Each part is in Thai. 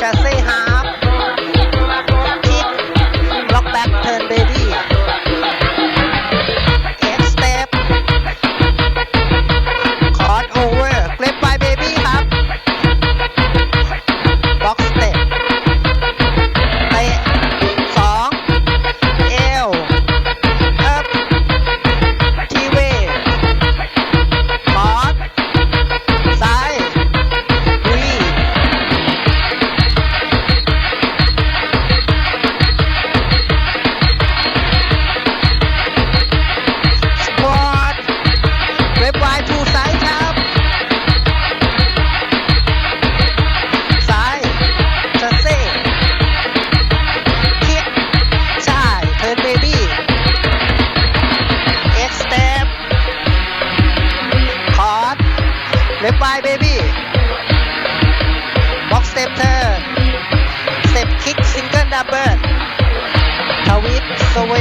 Just say hi. เลฟไวเบบี้บ็อกสเต็ปเธอสเต็ปคิกซิงเกิลดับเบิลทวิตสเว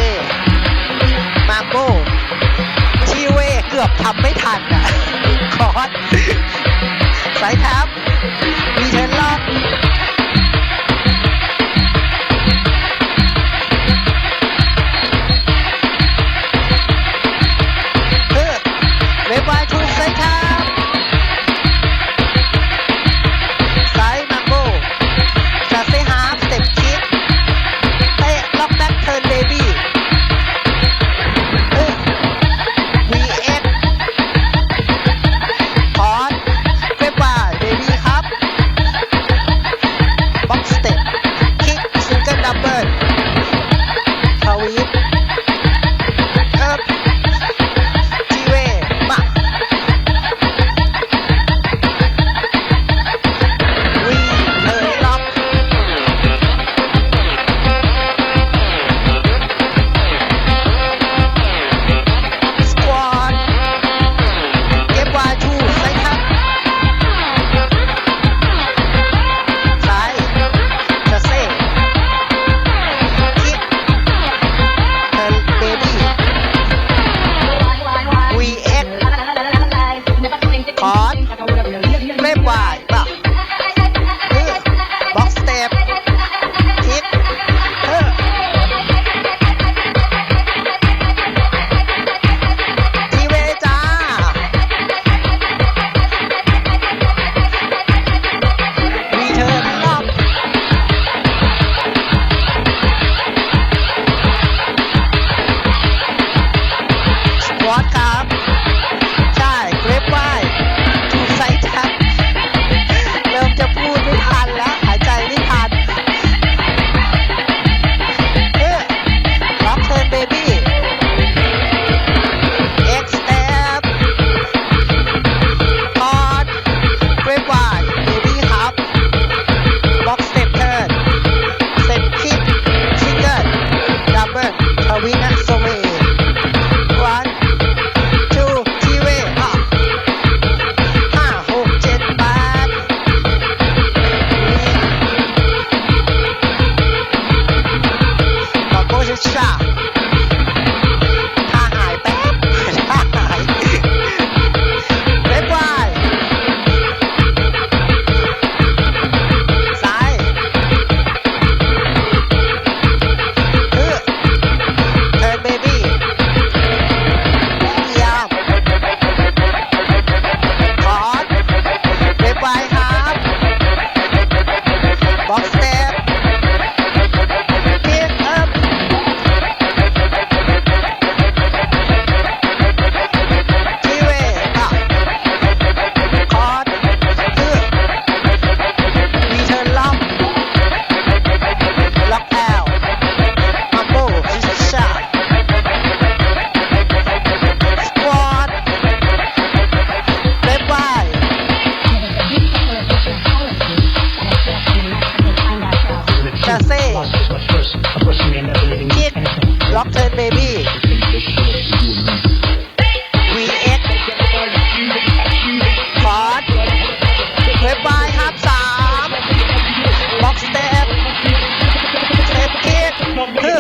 Marcha!